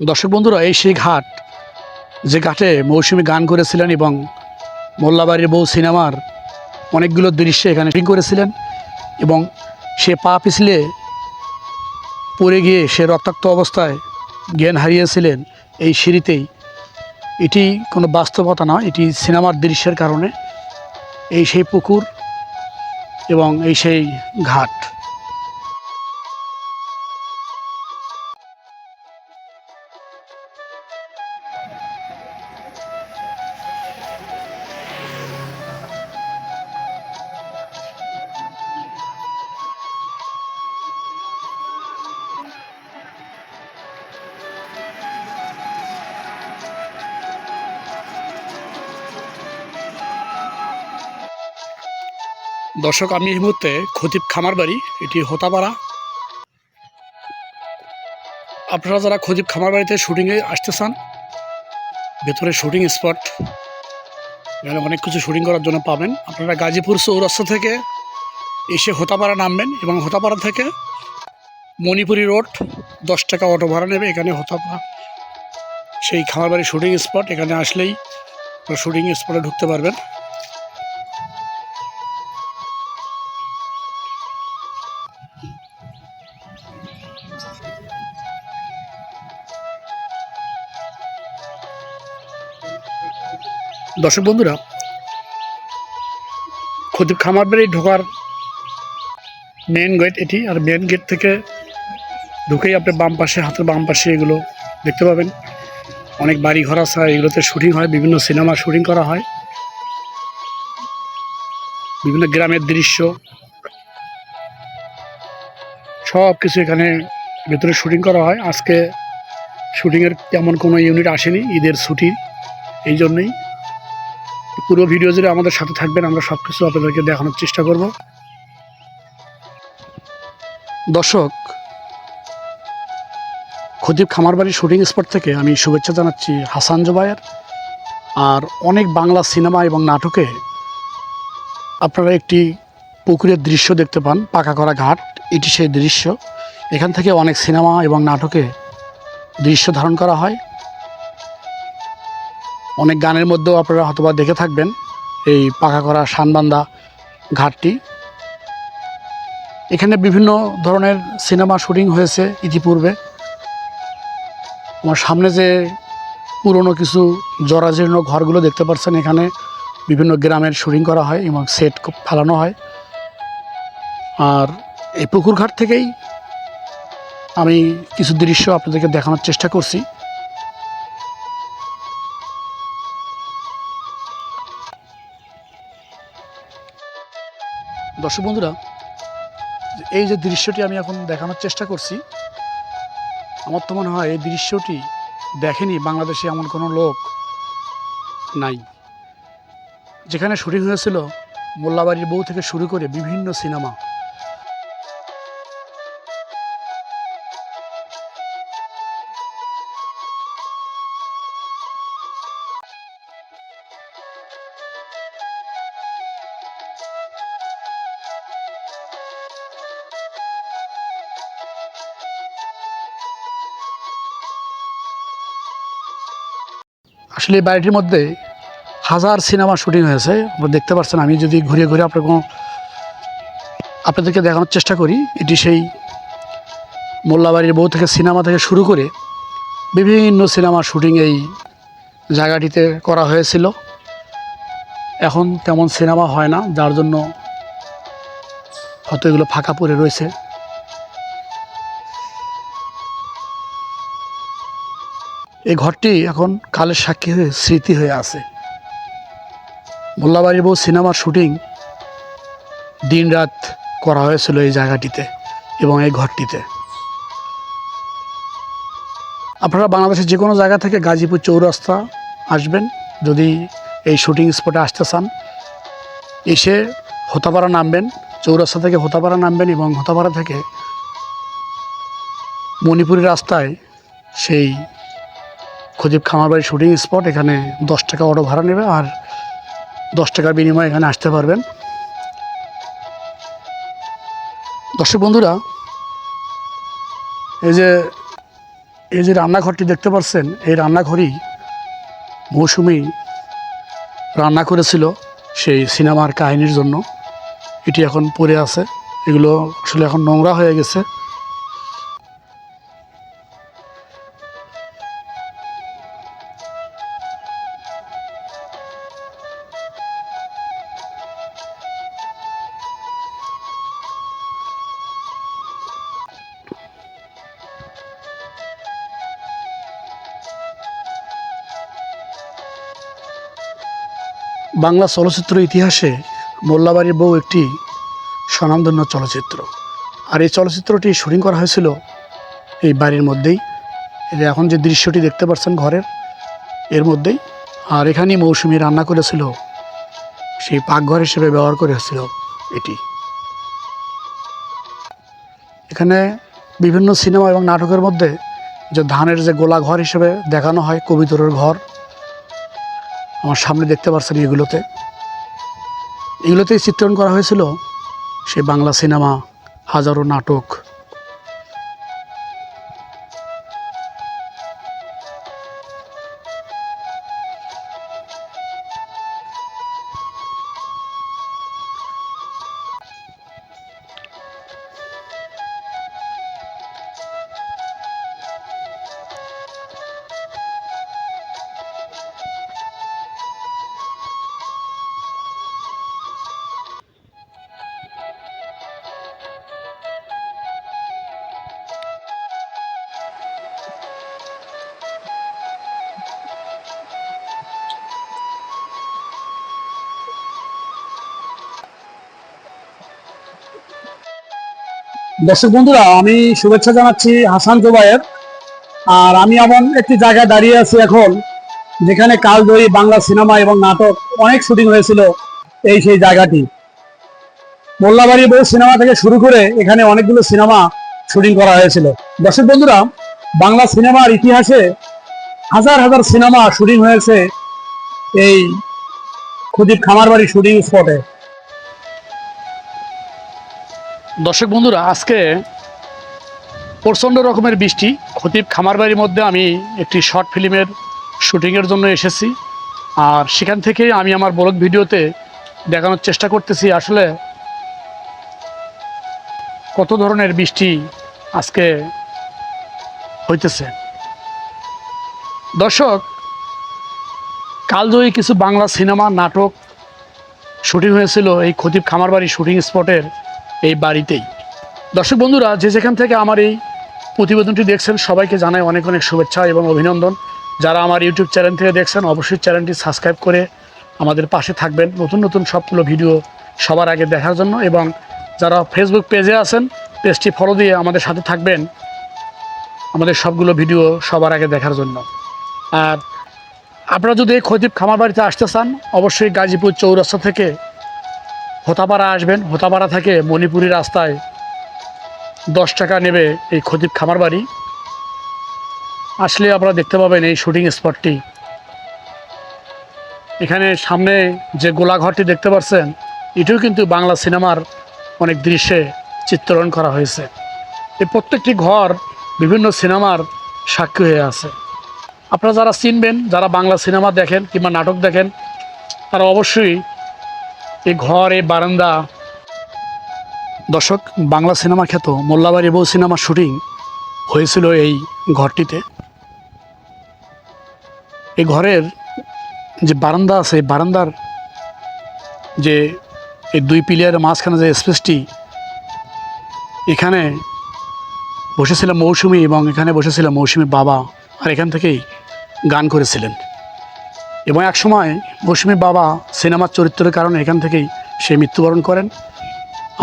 দর্শক বন্ধুরা, এই সেই ঘাট, যে ঘাটে মৌসুমী গান করেছিলেন এবং মোল্লাবাড়ির বউ সিনেমার অনেকগুলো দৃশ্যে এখানে শুটিং করেছিলেন এবং সে পা পিছলে পড়ে গিয়ে সে রক্তাক্ত অবস্থায় জ্ঞান হারিয়েছিলেন এই সিঁড়িতেই। এটি কোনো বাস্তবতা নয়, এটি সিনেমার দৃশ্যের কারণে। এই সেই পুকুর এবং এই সেই ঘাট। দর্শক, আমি এই মুহূর্তে খতিব খামার বাড়ি, এটি হোতাপাড়া। আপনারা যারা খতিব খামার বাড়িতে শুটিংয়ে আসতে চান, ভেতরে শুটিং স্পট এখানে অনেক কিছু শুটিং করার জন্য পাবেন। আপনারা গাজীপুর চৌরাস্তা থেকে এসে হোতাপাড়া নামবেন এবং হোতাপাড়া থেকে মণিপুরি রোড, দশ টাকা অটো ভাড়া নেবে। এখানে হোতাপাড়া, সেই খামার বাড়ি শুটিং স্পট এখানে আসলেই শুটিং স্পটে ঢুকতে পারবেন। দর্শক বন্ধুরা খতিব খামার বাড়ি ঢোকার মেন গেট এটি, আর মেন গেট থেকে ঢুকেই আপনি বাম পাশে, হাতের বাম পাশে এগুলো দেখতে পাবেন। অনেক বাড়ি ঘর আছে, এগুলোতে শুটিং হয়, বিভিন্ন সিনেমা শুটিং করা হয়। বিভিন্ন গ্রামের দৃশ্য সব কিছু এখানে ভেতরে শুটিং করা হয়। আজকে শুটিংয়ের তেমন কোনো ইউনিট আসেনি, ঈদের ছুটি, এই জন্যই। পুরো ভিডিও জুড়ে আমাদের সাথে থাকবেন, আমরা সব কিছু আপনাদেরকে দেখানোর চেষ্টা করব। দর্শক, খতিব খামারবাড়ির শুটিং স্পট থেকে আমি শুভেচ্ছা জানাচ্ছি হাসান জোবায়ের। আর অনেক বাংলা সিনেমা এবং নাটকে আপনারা একটি পুকুরের দৃশ্য দেখতে পান, পাকা করা ঘাট। এটি সেই দৃশ্য। এখান থেকে অনেক সিনেমা এবং নাটকে দৃশ্য ধারণ করা হয়। অনেক গানের মধ্যেও আপনারা হয়তোবা দেখে থাকবেন এই পাকা করা শানবান্দা ঘাটটি। এখানে বিভিন্ন ধরনের সিনেমা শুটিং হয়েছে ইতিপূর্বে। আমার সামনে যে পুরনো কিছু জরাজীর্ণ ঘরগুলো দেখতে পাচ্ছেন, এখানে বিভিন্ন গ্রামের শুটিং করা হয় এবং সেট ফেলানো হয়। আর এই পুকুর ঘাট থেকেই আমি কিছু দৃশ্য আপনাদেরকে দেখানোর চেষ্টা করছি। দর্শক বন্ধুরা, এই যে দৃশ্যটি আমি এখন দেখানোর চেষ্টা করছি, আমার তো মনে হয় এই দৃশ্যটি দেখেনি বাংলাদেশে এমন কোনো লোক নাই। যেখানে শুটিং হয়েছিল, মোল্লাবাড়ির বউ থেকে শুরু করে বিভিন্ন সিনেমা। আসলে এই বাড়িটির মধ্যে হাজার সিনেমা শুটিং হয়েছে। আপনারা দেখতে পাচ্ছেন আমি যদি ঘুরে ঘুরে আপনার কোনো আপনাদেরকে দেখানোর চেষ্টা করি। এটি সেই মোল্লাবাড়ির বউ থেকে সিনেমা থেকে শুরু করে বিভিন্ন সিনেমা শুটিং এই জায়গাটিতে করা হয়েছিল। এখন তেমন সিনেমা হয় না, যার জন্য হয়তো এগুলো ফাঁকা পড়ে রয়েছে। এই ঘরটি এখন কালের সাক্ষী হয়ে স্মৃতি হয়ে আছে। মোল্লাবাড়ির বউ সিনেমার শুটিং দিন রাত করা হয়েছিল এই জায়গাটিতে এবং এই ঘরটিতে। আপনারা বাংলাদেশের যে কোনো জায়গা থেকে গাজীপুর চৌরাস্তা আসবেন। যদি এই শুটিং স্পটে আসতে চান, এসে হোতাপাড়া নামবেন, চৌরাস্তা থেকে হোতাপাড়া নামবেন এবং হোতাপাড়া থেকে মণিপুরি রাস্তায় সেই খজিব খামারবাড়ি শুটিং স্পট এখানে দশ টাকা অটো ভাড়া নেবে আর দশ টাকার বিনিময়ে এখানে আসতে পারবেন। দর্শক বন্ধুরা, এই যে এই যে রান্নাঘরটি দেখতে পাচ্ছেন, এই রান্নাঘরই মৌসুমি রান্না করেছিল সেই সিনেমার কাহিনীর জন্য। এটি এখন পড়ে আছে। এগুলো আসলে এখন নোংরা হয়ে গেছে। বাংলা চলচ্চিত্র ইতিহাসে মোল্লাবাড়ির বউ একটি স্বনামধন্য চলচ্চিত্র। আর এই চলচ্চিত্রটি শুটিং করা হয়েছিল এই বাড়ির মধ্যেই। এখন যে দৃশ্যটি দেখতে পাচ্ছেন ঘরের, এর মধ্যেই। আর এখানেই মৌসুমি রান্না করেছিল, সেই পাকঘর হিসেবে ব্যবহার করেছিল এটি। এখানে বিভিন্ন সিনেমা এবং নাটকের মধ্যে যে ধানের যে গোলা ঘর হিসেবে দেখানো হয়, কবিতরের ঘর আমার সামনে দেখতে পাচ্ছেন এগুলোতে। এগুলোতেই চিত্রণ করা হয়েছিল সে বাংলা সিনেমা হাজারো নাটক। দর্শক বন্ধুরা, আমি শুভেচ্ছা জানাচ্ছি হাসান জোবাইয়ের আর আমি এমন একটি জায়গায় দাঁড়িয়ে আছি এখন, যেখানে কালজয়ী বাংলা সিনেমা এবং নাটক অনেক শুটিং হয়েছিল এই সেই জায়গাটি। মোল্লাবাড়ি বউ সিনেমা থেকে শুরু করে এখানে অনেকগুলো সিনেমা শুটিং করা হয়েছিল। দর্শক বন্ধুরা, বাংলা সিনেমার ইতিহাসে হাজার হাজার সিনেমা শুটিং হয়েছে এই খুদিব খামারবাড়ি শুটিং স্পটে। দর্শক বন্ধুরা, আজকে প্রচণ্ড রকমের বৃষ্টি। খতিব খামারবাড়ির মধ্যে আমি একটি শর্ট ফিল্মের শুটিংয়ের জন্য এসেছি। আর সেখান থেকে আমি আমার ব্লগ ভিডিওতে দেখানোর চেষ্টা করতেছি আসলে কত ধরনের বৃষ্টি আজকে হইতেছে। দর্শক, কালজয়ী কিছু বাংলা সিনেমা, নাটক শুটিং হয়েছিল এই খতিব খামারবাড়ি শুটিং স্পটের এই বাড়িতেই। দর্শক বন্ধুরা, যে যেখান থেকে আমার এই প্রতিবেদনটি দেখছেন, সবাইকে জানাই অনেক অনেক শুভেচ্ছা এবং অভিনন্দন। যারা আমার ইউটিউব চ্যানেল থেকে দেখছেন, অবশ্যই চ্যানেলটি সাবস্ক্রাইব করে আমাদের পাশে থাকবেন। নতুন নতুন সবগুলো ভিডিও সবার আগে দেখার জন্য এবং যারা ফেসবুক পেজে আছেন পেজটি ফলো দিয়ে আমাদের সাথে থাকবেন, আমাদের সবগুলো ভিডিও সবার আগে দেখার জন্য। আর আপনারা যদি এই খতিব খামার বাড়িতে আসতে চান, অবশ্যই গাজীপুর চৌরাস্তা থেকে হোতাপাড়া আসবেন। হোতাপাড়া থেকে মণিপুরি রাস্তায় দশ টাকা নেবে এই খতিব খামার বাড়ি। আসলে আপনারা দেখতে পাবেন এই শুটিং স্পটটি। এখানে সামনে যে গোলাঘরটি দেখতে পাচ্ছেন এটিও কিন্তু বাংলা সিনেমার অনেক দৃশ্যে চিত্রণ করা হয়েছে। এই প্রত্যেকটি ঘর বিভিন্ন সিনেমার সাক্ষী হয়ে আছে। আপনারা যারা চিনবেন, যারা বাংলা সিনেমা দেখেন কিংবা নাটক দেখেন, তারা অবশ্যই এই ঘর এই বারান্দা। দর্শক, বাংলা সিনেমা খ্যাত মোল্লাবাড়ি বউ সিনেমার শুটিং হয়েছিল এই ঘরটিতে। এই ঘরের যে বারান্দা আছে বারান্দার যে এই দুই পিলিয়ারের মাঝখানে যে স্পেসটি, এখানে বসেছিল মৌসুমি এবং এখানে বসেছিল মৌসুমির বাবা, আর এখান থেকেই গান করেছিলেন। এবং এক সময় মৌসুমীর বাবা সিনেমার চরিত্রের কারণে এখান থেকেই সে মৃত্যুবরণ করেন।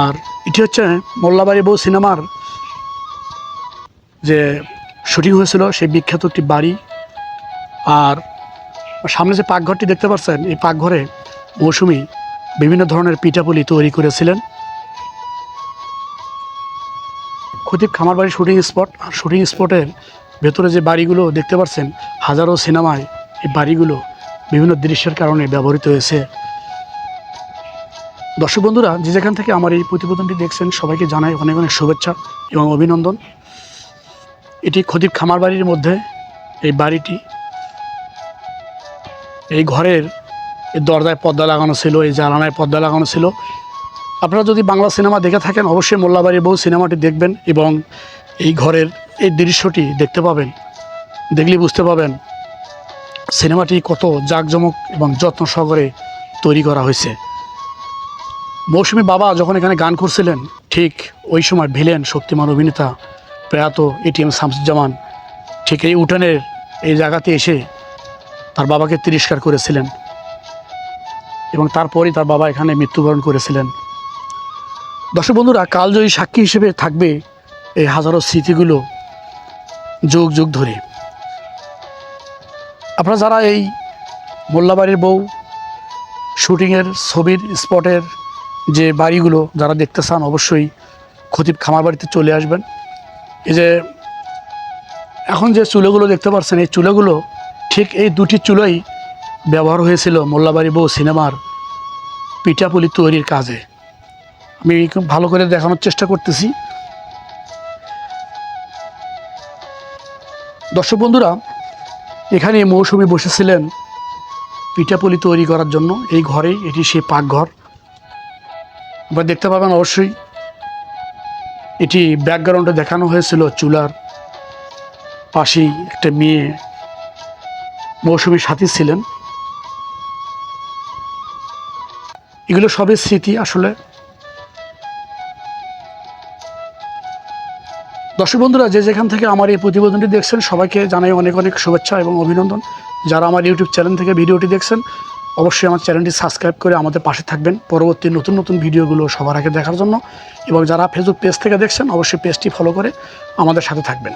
আর এটি হচ্ছে মোল্লাবাড়ি বউ সিনেমার যে শুটিং হয়েছিল, সেই বিখ্যাত একটি বাড়ি। আর সামনে যে পাকঘরটি দেখতে পাচ্ছেন, এই পাকঘরে মৌসুমি বিভিন্ন ধরনের পিঠাপুলি তৈরি করেছিলেন। খতিব খামার বাড়ি শুটিং স্পট, আর শুটিং স্পটের ভেতরে যে বাড়িগুলো দেখতে পাচ্ছেন, হাজারো সিনেমায় এই বাড়িগুলো বিভিন্ন দৃশ্যের কারণে ব্যবহৃত হয়েছে। দর্শক বন্ধুরা, যে যেখান থেকে আমার এই প্রতিবেদনটি দেখছেন, সবাইকে জানাই অনেক অনেক শুভেচ্ছা এবং অভিনন্দন। এটি খদিব খামার বাড়ির মধ্যে এই বাড়িটি, এই ঘরের এই দরজায় পর্দা লাগানো ছিল, এই জানালায় পর্দা লাগানো ছিল। আপনারা যদি বাংলা সিনেমা দেখে থাকেন, অবশ্যই মোল্লাবাড়ির বউ সিনেমাটি দেখবেন এবং এই ঘরের এই দৃশ্যটি দেখতে পাবেন দেখলে বুঝতে পাবেন সিনেমাটি কত জাঁকজমক এবং যত্ন সহকারে তৈরি করা হয়েছে। মৌসুমী বাবা যখন এখানে গান করছিলেন, ঠিক ওই সময় ভিলেন শক্তিমান অভিনেতা প্রয়াত এটিএম শামসুজ্জামান ঠিক এই উঠানের এই জায়গাতে এসে তার বাবাকে তিরস্কার করেছিলেন এবং তারপরই তার বাবা এখানে মৃত্যুবরণ করেছিলেন। দর্শক বন্ধুরা, কালজয়ী সাক্ষী হিসেবে থাকবে এই হাজারো স্মৃতিগুলো যুগ যুগ ধরে। আপনারা যারা এই মোল্লাবাড়ির বউ শুটিংয়ের ছবির স্পটের যে বাড়িগুলো যারা দেখতে চান, অবশ্যই খতিব খামার বাড়িতে চলে আসবেন। এই যে এখন যে চুলোগুলো দেখতে পাচ্ছেন এই চুলোগুলো ঠিক এই দুটি চুলোই ব্যবহার হয়েছিল মোল্লাবাড়ি বউ সিনেমার পিঠাপুলি তৈরির কাজে। আমি ভালো করে দেখানোর চেষ্টা করতেছি। দর্শক বন্ধুরা এখানে মৌসুমি বসেছিলেন পিঠাপুলি তৈরি করার জন্য। এই ঘরেই এটি সেই পাকঘর। আপনারা দেখতে পাবেন অবশ্যই এটি ব্যাকগ্রাউন্ডে দেখানো হয়েছিল চুলার পাশেই একটা মেয়ে মৌসুমীর সাথী ছিলেন। এগুলো সবই স্মৃতি আসলে। দর্শক বন্ধুরা, যে যেখান থেকে আমার এই প্রতিবেদনটি দেখছেন, সবাইকে জানাই অনেক অনেক শুভেচ্ছা এবং অভিনন্দন। যারা আমার ইউটিউব চ্যানেল থেকে ভিডিওটি দেখছেন, অবশ্যই আমার চ্যানেলটি সাবস্ক্রাইব করে আমাদের পাশে থাকবেন পরবর্তী নতুন নতুন ভিডিওগুলো সবার আগে দেখার জন্য। এবং যারা ফেসবুক পেজ থেকে দেখছেন, অবশ্যই পেজটি ফলো করে আমাদের সাথে থাকবেন।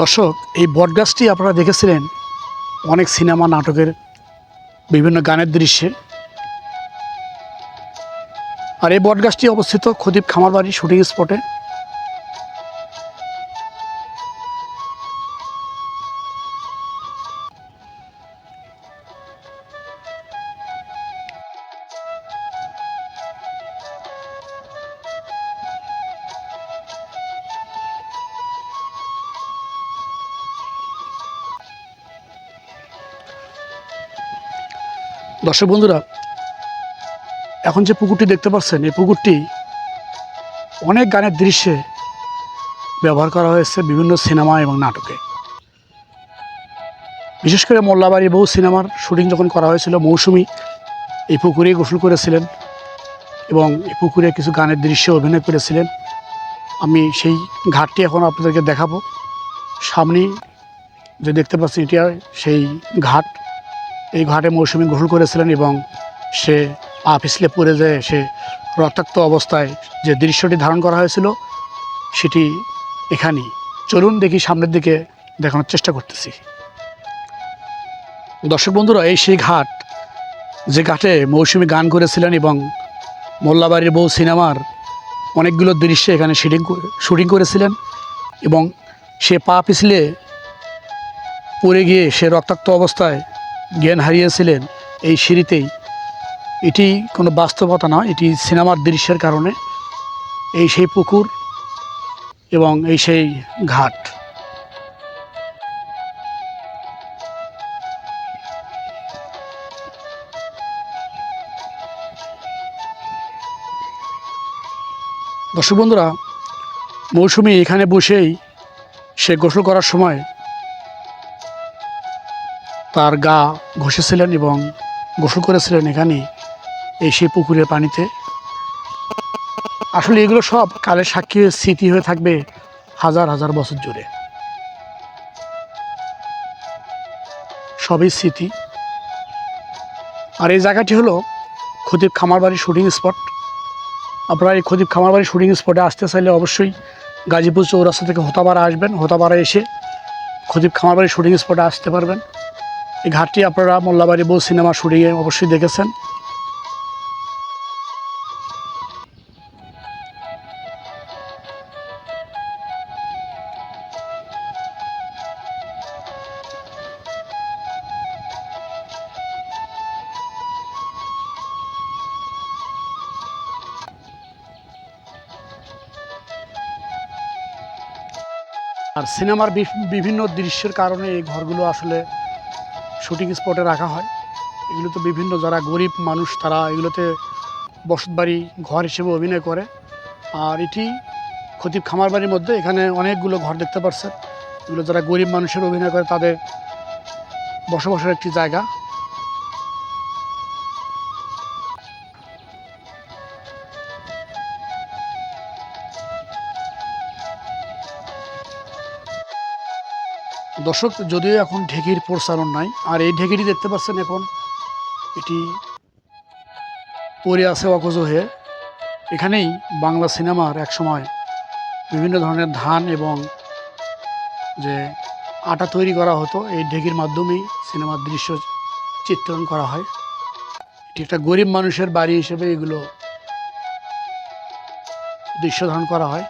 দর্শক, এই বটগাছটি আপনারা দেখেছিলেন, অনেক সিনেমা নাটকের বিভিন্ন গানের দৃশ্যে। আর এই বটগাছটি অবস্থিত খদীপ খামারবাড়ি শুটিং স্পটে। দর্শক বন্ধুরা, এখন যে পুকুরটি দেখতে পাচ্ছেন, এই পুকুরটি অনেক গানের দৃশ্যে ব্যবহার করা হয়েছে বিভিন্ন সিনেমা এবং নাটকে। বিশেষ করে মোল্লাবাড়ি বহু সিনেমার শুটিং যখন করা হয়েছিল, মৌসুমি এই পুকুরে গোসল করেছিলেন এবং এই পুকুরে কিছু গানের দৃশ্যে অভিনয় করেছিলেন। আমি সেই ঘাটটি এখন আপনাদেরকে দেখাবো। সামনে যে দেখতে পাচ্ছি এটা সেই ঘাট। এই ঘাটে মৌসুমি গোসল করেছিলেন এবং সে পা পিছলে পড়ে যায়, সে রক্তাক্ত অবস্থায় যে দৃশ্যটি ধারণ করা হয়েছিল, সেটি এখানেই। চলুন দেখি সামনের দিকে দেখানোর চেষ্টা করতেছি। দর্শক বন্ধুরা, এই সেই ঘাট, যে ঘাটে মৌসুমি গান করেছিলেন এবং মোল্লাবাড়ির বউ সিনেমার অনেকগুলো দৃশ্যে এখানে শুটিং শুটিং করেছিলেন এবং সে পা পিছলে পড়ে গিয়ে সে রক্তাক্ত অবস্থায় জ্ঞান হারিয়েছিলেন এই সিঁড়িতেই। এটি কোনো বাস্তবতা নয়, এটি সিনেমার দৃশ্যের কারণে। এই সেই পুকুর এবং এই সেই ঘাট। দর্শক বন্ধুরা, মৌসুমি এখানে বসেই সে গোসল করার সময় তার গা ঘষেছিলেন এবং গোসল করেছিলেন এখানে, এই সেই পুকুরের পানিতে। আসলে এগুলো সব কালের সাক্ষী স্মৃতি হয়ে থাকবে হাজার হাজার বছর জুড়ে। সবই স্মৃতি। আর এই জায়গাটি হলো খতিব খামারবাড়ি শুটিং স্পট। আপনারা এই খতিব খামারবাড়ি শুটিং স্পটে আসতে চাইলে অবশ্যই গাজীপুর চৌরাস্তা থেকে হোতাপাড়া আসবেন। হোতাপাড়া এসে খদিব খামারবাড়ি শুটিং স্পটে আসতে পারবেন। এই ঘাটটি আপনারা মোল্লাবাড়ি বউ সিনেমা শুটিংয়ে অবশ্যই দেখেছেন। আর সিনেমার বিভ- বিভিন্ন দৃশ্যের কারণে এই ঘরগুলো আসলে শুটিং স্পটে রাখা হয়। এগুলো তো বিভিন্ন যারা গরিব মানুষ তারা এগুলোতে বসতবাড়ি, ঘর হিসেবে অভিনয় করে। আর এটি খতিব খামার বাড়ির মধ্যে এখানে অনেকগুলো ঘর দেখতে পাচ্ছেন এগুলো যারা গরিব মানুষের অভিনয় করে তাদের বসবাসের একটি জায়গা। দর্শক, যদিও এখন ঢেকির প্রচারণ নাই, আর এই ঢেকিটি দেখতে পাচ্ছেন এখন, এটি পড়ে আছে অকজ হয়ে। এখানেই বাংলা সিনেমার এক সময় বিভিন্ন ধরনের ধান এবং যে আটা তৈরি করা হতো, এই ঢেকির মাধ্যমেই সিনেমার দৃশ্য চিত্রণ করা হয়। এটি একটা গরিব মানুষের বাড়ি হিসেবে এগুলো দৃশ্য ধারণ করা হয়।